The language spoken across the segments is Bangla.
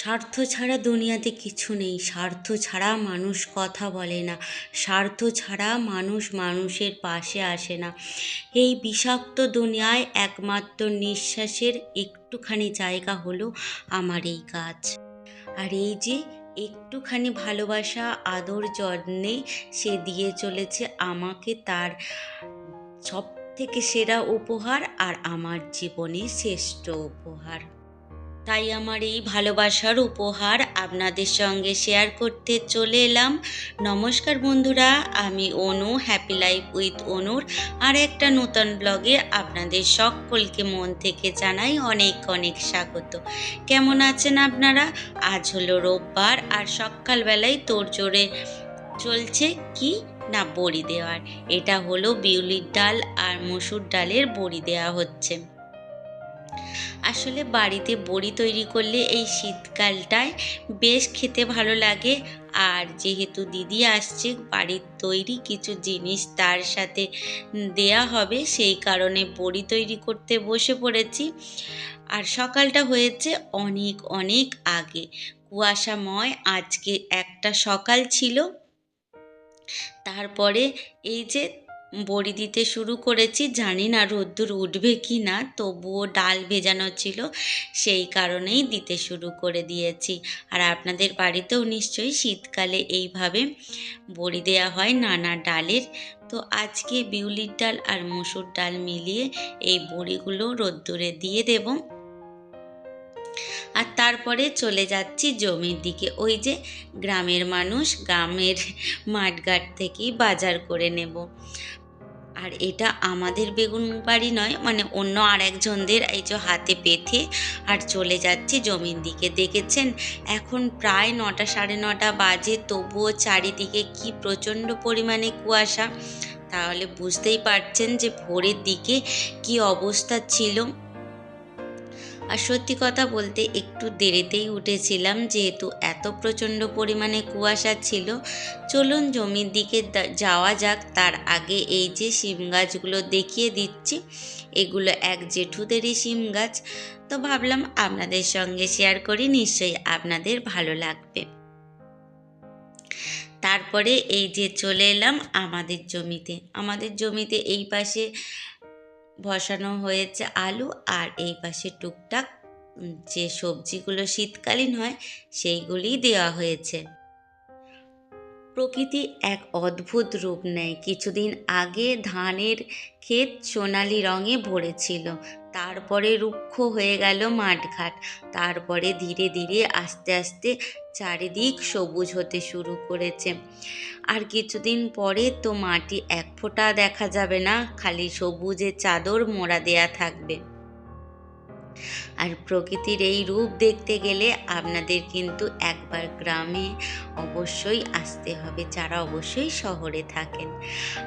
স্বার্থ ছাড়া দুনিয়াতে কিছু নেই। স্বার্থ ছাড়া মানুষ কথা বলে না। স্বার্থ ছাড়া মানুষ মানুষের পাশে আসে না। এই বিষাক্ত দুনিয়ায় একমাত্র নিঃশ্বাসের একটুখানি জায়গা হলো আমার এই কাজ আর এই যে একটুখানি ভালোবাসা, আদর, যত্নে সে দিয়ে চলেছে আমাকে তার সব থেকে সেরা উপহার আর আমার জীবনে শ্রেষ্ঠ উপহার। তাই আমার এই ভালোবাসার উপহার আপনাদের সঙ্গে শেয়ার করতে চলে এলাম। নমস্কার বন্ধুরা, আমি অনু হ্যাপি লাইফ উইথ অনুর। আর একটা নতুন ব্লগে আপনাদের সকলকে মন থেকে জানাই অনেক অনেক স্বাগত। কেমন আছেন আপনারা? আজ হলো রোববার আর সকালবেলায় তোর জোরে চলছে কি না বড়ি দেওয়ার? এটা হলো বিউলির ডাল আর মসুর ডালের বড়ি দেওয়া হচ্ছে। আসলে বাড়িতে বড়ি তৈরি করলে এই শীতকালটায় বেশ খেতে ভালো লাগে। আর যেহেতু দিদি আসছে, বাড়ির তৈরি কিছু জিনিস তার সাথে দেয়া হবে, সেই কারণে বড়ি তৈরি করতে বসে পড়েছি। আর সকালটা হয়েছে অনেক অনেক আগে। কুয়াশাময়, আজকে একটা সকাল ছিল। তারপরে এই যে বড়ি দিতে শুরু করেছি। জানি না রোদ্দুর উঠবে কি না, তবুও ডাল ভেজানো ছিল, সেই কারণেই দিতে শুরু করে দিয়েছি। আর আপনাদের বাড়িতেও নিশ্চয়ই শীতকালে এইভাবে বড়ি দেওয়া হয় নানা ডালের। তো আজকে বিউলির ডাল আর মুসুর ডাল মিলিয়ে এই বড়িগুলো রোদ্দুরে দিয়ে দেবো। আর তারপরে চলে যাচ্ছি জমির দিকে। ওই যে গ্রামের মানুষ, গ্রামের মাঠঘাট থেকেই বাজার করে নেব। আর এটা আমাদের বেগুন বাড়ি নয় মানে অন্য আর একজনদের এই যে হাতে পেথে আর চলে যাচ্ছে জমির দিকে। দেখেছেন? এখন প্রায় নটা সাড়ে নটা বাজে, তবুও চারিদিকে কি প্রচণ্ড পরিমাণে কুয়াশা। তাহলে বুঝতেই পারছেন যে ভোরের দিকে কি অবস্থা ছিল। আর সত্যি কথা বলতে একটু দেরিতেই উঠেছিলাম, যেহেতু এত প্রচণ্ড পরিমাণে কুয়াশা ছিল। চলুন জমির দিকে যাওয়া যাক। তার আগে এই যে শিম গাছগুলো দেখিয়ে দিচ্ছি, এগুলো এক জেঠুদেরই শিম গাছ। তো ভাবলাম আপনাদের সঙ্গে শেয়ার করি, নিশ্চয়ই আপনাদের ভালো লাগবে। তারপরে এই যে চলে এলাম আমাদের জমিতে। আমাদের জমিতে এই পাশে বসানো হয়েছে আলু আর এই পাশে টুকটাক যে সবজিগুলো শীতকালীন হয় সেইগুলি দেওয়া হয়েছে। প্রকৃতি এক অদ্ভুত রূপ নেয়। কিছুদিন আগে ধানের ক্ষেত সোনালি রঙে ভরেছিল। তারপরে রুক্ষ হয়ে গেল মাঠঘাট। তারপরে ধীরে ধীরে আস্তে আস্তে চারিদিক সবুজ হতে শুরু করেছে। আর কিছুদিন পরে তো মাটি এক ফোঁটা দেখা যাবে না, খালি সবুজে চাদর মোড়া দেয়া থাকবে। আর প্রকৃতির এই রূপ দেখতে গেলে আপনাদের কিন্তু একবার গ্রামে অবশ্যই আসতে হবে, যারা অবশ্যই শহরে থাকেন।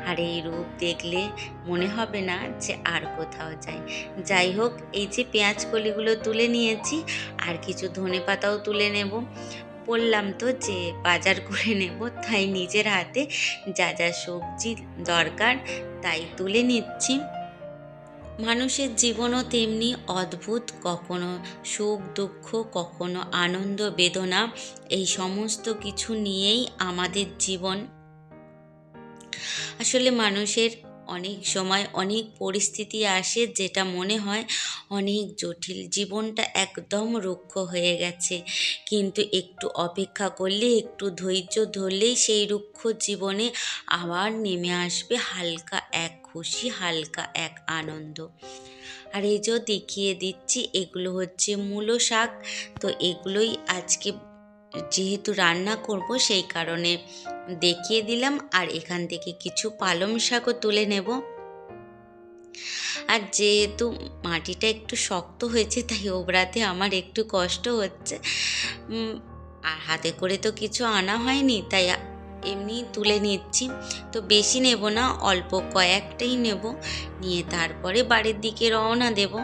আর এই রূপ দেখলে মনে হবে না যে আর কোথাও যাই। যাই হোক, এই যে পেঁয়াজ কলিগুলো তুলে নিয়েছি, আর কিছু ধনে পাতাও তুলে নেব। বললাম তো যে বাজার করে নেব, তাই নিজের হাতে যা যা সবজি দরকার তাই তুলে নিচ্ছি। মানুষের জীবনও তেমনি অদ্ভুত, কখনো সুখ, দুঃখ, কখনো আনন্দ, বেদনা, এই সমস্ত কিছু নিয়েই আমাদের জীবন। আসলে মানুষের অনেক সময় অনেক পরিস্থিতি আসে যেটা মনে হয় অনেক জটিল। জীবনটা একদম রুক্ষ হয়ে গেছে। কিন্তু একটু অপেক্ষা করলে, একটু ধৈর্য ধরলেই সেই রুক্ষ জীবনে আবার নেমে আসবে হালকা এক খুশি, হালকা এক আনন্দ। আর এই যে দেখিয়ে দিচ্ছি, এগুলো হচ্ছে মূলো শাক। তো এগুলোই আজকে যেহেতু রান্না করব, সেই কারণে দেখিয়ে দিলাম। আর এখান থেকে কিছু পালং শাকও তুলে নেব। আর যেহেতু মাটিটা একটু শক্ত হয়েছে, তাই ওবরাতে আমার একটু কষ্ট হচ্ছে। আর হাতে করে তো কিছু আনা হয়নি, তাই এমনি তুলে নিচ্ছি। তো বেশি নেব না, অল্প কয়েকটাই নেব। নিয়ে তারপরে বাড়ির দিকে রওনা দেব।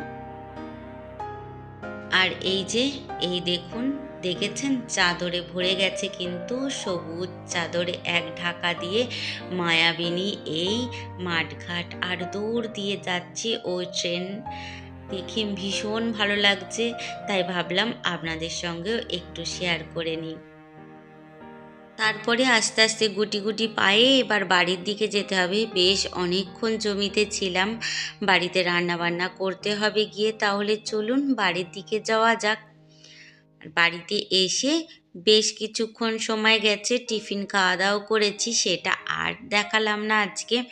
আর এই যে, এই দেখুন দেখেছেন? চাদরে ভরে গেছে কিন্তু সবুজ চাদরে এক ঢাকা দিয়ে মায়াবিনী এই মাঠঘাট আর দূর দিয়ে যাচ্ছে ওই ট্রেন দেখে ভীষণ ভালো লাগছে। তাই ভাবলাম আপনাদের সঙ্গেও একটু শেয়ার করে নিই। তারপরে আস্তে আস্তে গুটি গুটি পায়ে এবার বাড়ির দিকে যেতে হবে। বেশ অনেকক্ষণ জমিতে ছিলাম। বাড়িতে রান্না বান্না করতে হবে গিয়ে। তাহলে চলুন বাড়ির দিকে যাওয়া যাক। বাড়িতে এসে বেশ কিছুক্ষণ সময় গেছে, টিফিন খাওয়া দাওয়া করেছি, সেটা আর দেখালাম না আজকে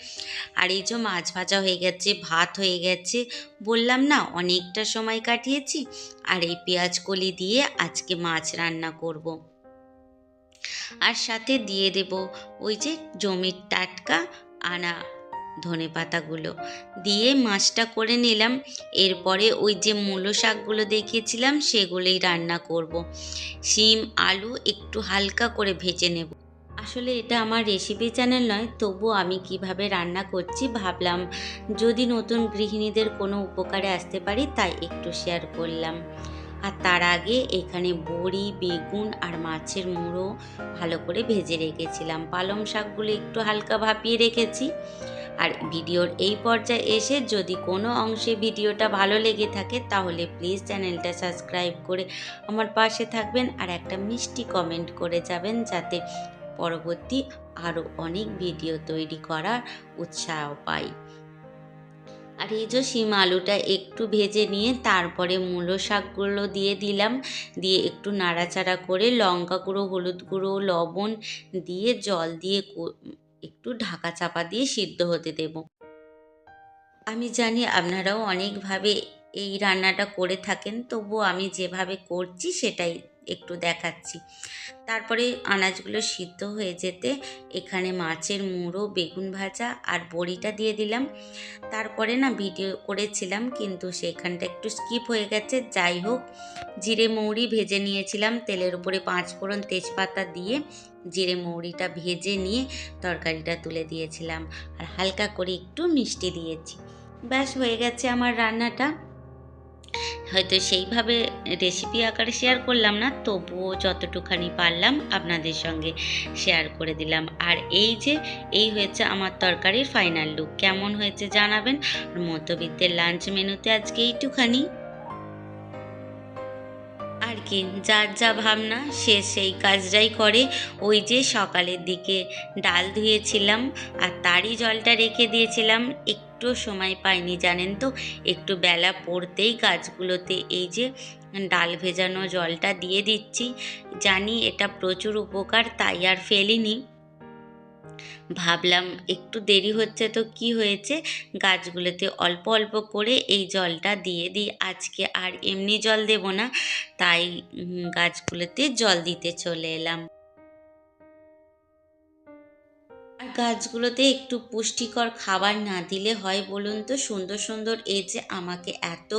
আর এই যে মাছ ভাজা হয়ে গেছে, ভাত হয়ে গেছে, বললাম না অনেকটা সময় কাটিয়েছি, আর এই পেঁয়াজ কলি দিয়ে আজকে মাছ রান্না করব। আর সাথে দিয়ে দেব ওই যে জমির টাটকা আনা ধনে পাতাগুলো। দিয়ে মাছটা করে নিলাম। এরপরে ওই যে মূলো শাকগুলো দেখিয়েছিলাম, সেগুলোই রান্না করব। শিম, আলু একটু হালকা করে ভেজে নেব। আসলে এটা আমার রেসিপি চ্যানেল নয়, তবু আমি কীভাবে রান্না করছি ভাবলাম যদি নতুন গৃহিণীদের কোনো উপকারে আসতে পারি, তাই একটু শেয়ার করলাম। আর তার আগে এখানে বড়ি, বেগুন আর মাছের মুড়ো ভালো করে ভেজে রেখেছিলাম। পালং শাকগুলো একটু হালকা ভাপিয়ে রেখেছি। আর ভিডিওর এই পর্যায়ে এসে যদি কোনো অংশে ভিডিওটা ভালো লেগে থাকে, তাহলে প্লিজ চ্যানেলটা সাবস্ক্রাইব করে আমার পাশে থাকবেন আর একটা মিষ্টি কমেন্ট করে যাবেন যাতে পরবর্তী আরও অনেক ভিডিও তৈরি করার উৎসাহ পাই। আর এই যে শিম আলুটা একটু ভেজে নিয়ে তারপরে মূলো শাকগুলো দিয়ে দিলাম, দিয়ে একটু নাড়াচাড়া করে লঙ্কা গুঁড়ো, হলুদ গুঁড়ো, লবণ দিয়ে জল দিয়ে একটু ঢাকা চাপা দিয়ে সিদ্ধ হতে দেব। আমি জানি আপনারাও অনেকভাবে এই রান্নাটা করে থাকেন তবুও আমি যেভাবে করছি সেটাই একটু দেখাচ্ছি। তারপরে আনাজগুলো সিদ্ধ হয়ে যেতে এখানে মাছের মুড়ো, বেগুন ভাজা আর বড়িটা দিয়ে দিলাম। তারপরে না ভিডিও করেছিলাম, কিন্তু সেখানটা একটু স্কিপ হয়ে গেছে। যাই হোক, জিরে মৌরি ভেজে নিয়েছিলাম, তেলের উপরে পাঁচ ফোড়ন তেজপাতা দিয়ে জিরে মৌরিটা ভেজে নিয়ে তরকারিটা তুলে দিয়েছিলাম। আর হালকা করে একটু মিষ্টি দিয়েছি। ব্যাস, হয়ে গেছে আমার রান্নাটা। হয়তো সেইভাবে রেসিপি আকারে শেয়ার করলাম না, তবুও যতটুখানি পারলাম আপনাদের সঙ্গে শেয়ার করে দিলাম। আর এই যে, এই হয়েছে আমার তরকারির ফাইনাল লুক কেমন হয়েছে জানাবেন? মধ্যবিত্তের লাঞ্চ মেনুতে আজকে এইটুখানি। কি যার যা ভাবনা, সে সেই কাজটাই করে। ওই যে সকালের দিকে ডাল ধুয়েছিলাম আর তারই জলটা রেখে দিয়েছিলাম। একটু সময় পাইনি, জানেন তো? একটু বেলা পড়তেই গাছগুলোতে এই যে ডাল ভেজানো জলটা দিয়ে দিচ্ছি। জানি এটা প্রচুর উপকার, তাই আর ফেলিনি। ভাবলাম, একটু দেরি হচ্ছে তো কি হয়েছে? গাছগুলোতে অল্প অল্প করে এই জলটা দিয়ে দিই। আজকে আর এমনি জল দেব না, তাই গাছগুলোতে জল দিতে চলে এলাম। আর গাছগুলোতে একটু পুষ্টিকর খাবার না দিলে হয় বলুন তো? সুন্দর সুন্দর এই যে আমাকে এত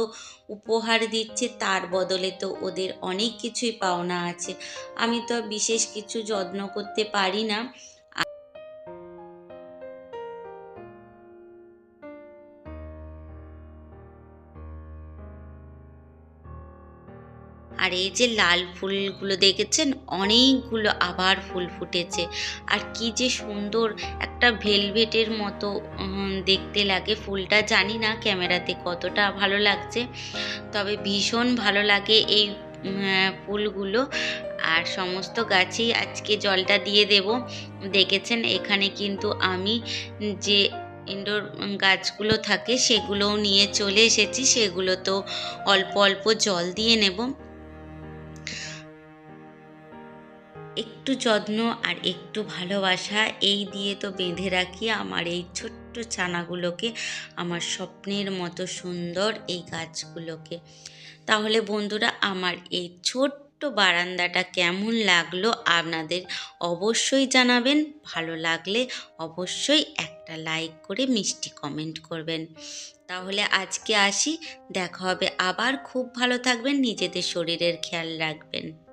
উপহার দিচ্ছে, তার বদলে তো ওদের অনেক কিছুই পাওনা আছে। আমি তো বিশেষ কিছু যত্ন করতে পারি না। আর এই যে লাল ফুলগুলো দেখেছেন, অনেকগুলো আবার ফুল ফুটেছে। আর কি যে সুন্দর একটা ভেলভেটের মতো দেখতে লাগে ফুলটা। জানি না ক্যামেরাতে কতটা ভালো লাগছে, তবে ভীষণ ভালো লাগে এই ফুলগুলো। আর সমস্ত গাছেই আজকে জলটা দিয়ে দেব। দেখেছেন, এখানে কিন্তু আমি যে ইনডোর গাছগুলো থাকে, সেগুলোও নিয়ে চলে এসেছি। সেগুলো তো অল্প অল্প জল দিয়ে নেব। একটু যত্ন আর একটু ভালোবাসা, এই দিয়ে তো বেঁধে রাখি আমার এই ছোট্ট ছানাগুলোকে আমার স্বপ্নের মতো সুন্দর এই গাছগুলোকে। তাহলে বন্ধুরা, আমার এই ছোট্ট বারান্দাটা কেমন লাগল আপনাদের অবশ্যই জানাবেন, ভালো লাগলে অবশ্যই একটা লাইক করে মিষ্টি কমেন্ট করবেন। তাহলে আজকে আসি, দেখা হবে আবার, খুব ভালো থাকবেন, নিজেদের শরীরের খেয়াল রাখবেন।